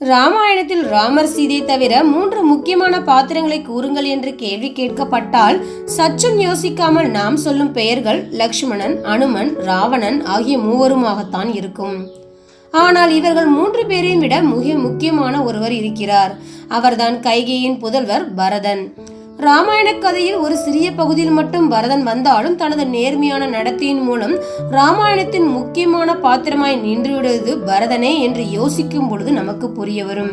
ராமாயணத்தில் ராமர் சீதை தவிர மூன்று முக்கியமான பாத்திரங்களை கூறுங்கள் என்று கேள்வி கேட்கப்பட்டால் சற்றும் யோசிக்காமல் நாம் சொல்லும் பெயர்கள் லக்ஷ்மணன் அனுமன் ராவணன் ஆகிய மூவருமாகத்தான் இருக்கும். ஆனால் இவர்கள் மூன்று பேரையும் விட மிக முக்கியமான ஒருவர் இருக்கிறார். அவர்தான் கைகேயின் புதல்வர் பரதன். ராமாயண கதையில் ஒரு சிறிய பகுதியில் மட்டும் பரதன் வந்தாலும் தனது நேர்மையான நடத்தையின் மூலம் ராமாயணத்தின் முக்கியமான பாத்திரமாய் நின்றுவிடுவது பரதனே என்று யோசிக்கும் பொழுது நமக்கு புரிய வரும்.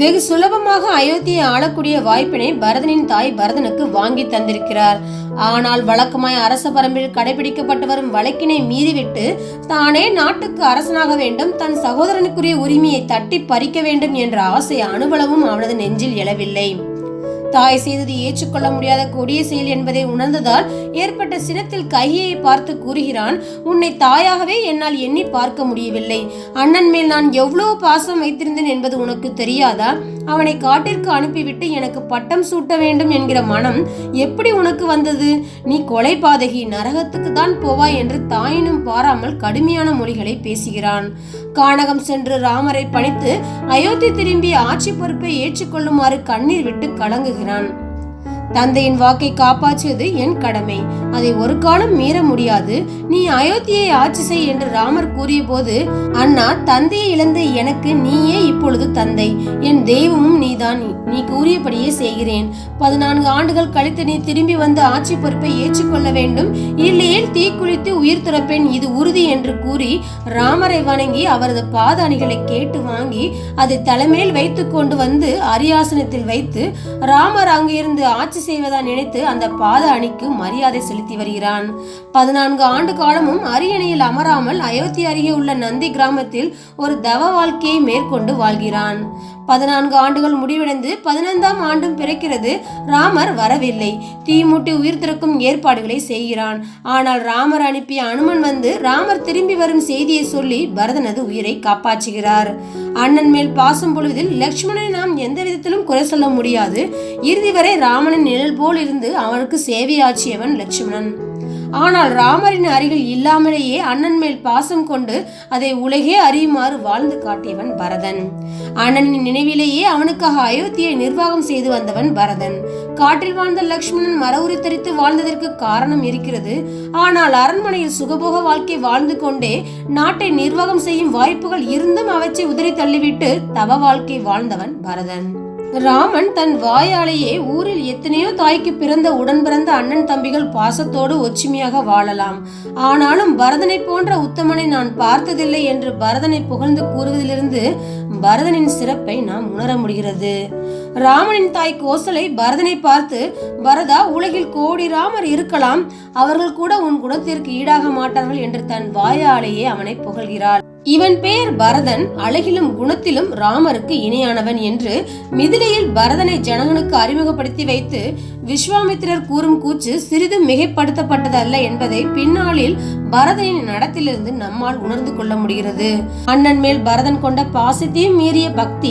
வெகு சுலபமாக அயோத்தியை ஆளக்கூடிய வாய்ப்பினை பரதனின் தாய் பரதனுக்கு வாங்கி தந்திருக்கிறார். ஆனால் வழக்கமாய் அரச பரம்பில் கடைபிடிக்கப்பட்டு வரும் வழக்கினை மீறிவிட்டு தானே நாட்டுக்கு அரசனாக வேண்டும் தன் சகோதரனுக்குரிய உரிமையை தட்டி பறிக்க வேண்டும் என்ற ஆசை அனுபலமும் அவனது நெஞ்சில் எழவில்லை. தாய் செய்தது ஏற்றுக்கொள்ள முடியாத கொடிய செயல் என்பதை உணர்ந்ததால் ஏற்பட்ட சினத்தில் கையை பார்த்து கூறுகிறான் உன்னை தாயாகவே என்னால் எண்ணி பார்க்க முடியவில்லை. அண்ணன் மேல் நான் எவ்வளவு பாசம் வைத்திருந்தேன் என்பது உனக்கு தெரியாதா? அவனை காட்டிற்கு அனுப்பிவிட்டு எனக்கு பட்டம் சூட்ட வேண்டும் என்கிற மனம் எப்படி உனக்கு வந்தது? நீ கொலை பாதகி நரகத்துக்கு தான் போவாய் என்று தாயினும் பாராமல் கடுமையான மொழிகளை பேசுகிறான். கானகம் சென்று ராமரை பணித்து அயோத்தி திரும்பி ஆட்சி பொறுப்பை ஏற்றுக்கொள்ளுமாறு கண்ணீர் விட்டு கலங்குகிறான். gran தந்தையின் வாக்கை காப்பாற்றியது என் கடமை. அதை ஒரு காலம் மீற முடியாது. நீ அயோத்தியை ஆட்சி செய் என்று ராமர் கூறிய போது அண்ணா தந்தையை இழந்த எனக்கு நீயே இப்பொழுது தந்தை. என் தெய்வமும் நீதான். நீ கூறியபடியே செய்கிறேன். பதினான்கு ஆண்டுகள் கழித்து நீ திரும்பி வந்து ஆட்சி பொறுப்பை ஏற்றுக்கொள்ள வேண்டும். இல்லையேல் தீக்குளித்து உயிர் துறப்பேன். இது உறுதி என்று கூறி ராமரை வணங்கி அவரது பாத அணிகளை கேட்டு வாங்கி அதை தலைமையில் வைத்து கொண்டு வந்து அரியாசனத்தில் வைத்து ராமர் அங்கிருந்து ஆட்சி செய்வதா நினைத்து அந்த பாத அணிக்கு மரியாதை செலுத்தி வருகிறான். பதினான்கு ஆண்டு காலமும் அரியணையில் அமராமல் அயோத்தி அருகே உள்ள நந்தி கிராமத்தில் ஒரு தவ வாழ்க்கையை மேற்கொண்டு வாழ்கிறான். பதினான்கு ஆண்டுகள் முடிவடைந்து பதினைந்தாம் ஆண்டும் பிறக்கிறது. ராமர் வரவில்லை. தீமூட்டி உயிர் திறக்கும் ஏற்பாடுகளை செய்கிறான். ஆனால் ராமர் அனுப்பிய அனுமன் வந்து ராமர் திரும்பி வரும் செய்தியை சொல்லி பரதனது உயிரை காப்பாற்றுகிறார். அண்ணன் மேல் பாசம் பொழுதில் லக்ஷ்மணனை நாம் எந்த விதத்திலும் குறை சொல்ல முடியாது. இறுதி வரை ராமனின் நிழல் போல் இருந்து அவனுக்கு சேவையாற்றியவன் லட்சுமணன் ஆனால் ராமரின் அருகில் இல்லாமலேயே அண்ணன் மேல் பாசம் கொண்டு அதை உலகே அறியுமாறு வாழ்ந்து காட்டியவன் பரதன். அண்ணனின் நினைவிலேயே அவனுக்காக அயோத்தியை நிர்வாகம் செய்து வந்தவன் பரதன். காட்டில் வாழ்ந்த லக்ஷ்மணன் மர உரித்தரித்து வாழ்ந்ததற்கு காரணம் இருக்கிறது. ஆனால் அரண்மனையில் சுகபோக வாழ்க்கை வாழ்ந்து கொண்டே நாட்டை நிர்வாகம் செய்யும் வாய்ப்புகள் இருந்தும் அவற்றை உதறி தள்ளிவிட்டு தவ வாழ்க்கை வாழ்ந்தவன் பரதன். ராமன் தன் வாயாலேயே ஊரில் எத்தனையோ தாய்க்கு பிறந்த உடன் பிறந்த அண்ணன் தம்பிகள் பாசத்தோடு ஒற்றுமையாக வாழலாம். ஆனாலும் பரதனை போன்ற உத்தமனை நான் பார்த்ததில்லை என்று பரதனை புகழ்ந்து கூறுவதிலிருந்து பரதனின் சிறப்பை நாம் உணர முடிகிறது. ராமனின் தாய் கோசலை பரதனை பார்த்து பரதா உலகில் கோடி ராமர் இருக்கலாம். அவர்கள் கூட உன் குணத்திற்கு ஈடாக மாட்டார்கள் என்று தன் வாயாலேயே அவனை புகழ்கிறாள். இவன் பெயர் பரதன். அழகிலும் குணத்திலும் ராமருக்கு இணையானவன் என்று மிதிலையில் பரதனை ஜனகனுக்கு அறிமுகப்படுத்தி வைத்து விஸ்வாமித்திரர் கூறும் கூச்சு சிறிது மிகைப்படுத்தப்பட்டதல்ல என்பதை பின்னாளில் பரதனின் நடத்திலிருந்து நம்மால் உணர்ந்து கொள்ள முடிகிறது. அண்ணன் மேல் பரதன் கொண்ட சத்தியம் மீறிய பக்தி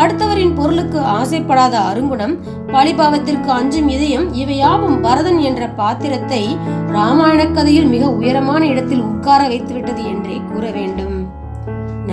அடுத்தவரின் பொருளுக்கு ஆசைப்படாத அருங்குணம் பழிபாவத்திற்கு அஞ்சும் இதயம் இவையாவும் பரதன் என்ற பாத்திரத்தை ராமாயண கதையில் மிக உயரமான இடத்தில் உட்கார வைத்துவிட்டது என்றே கூற வேண்டும்.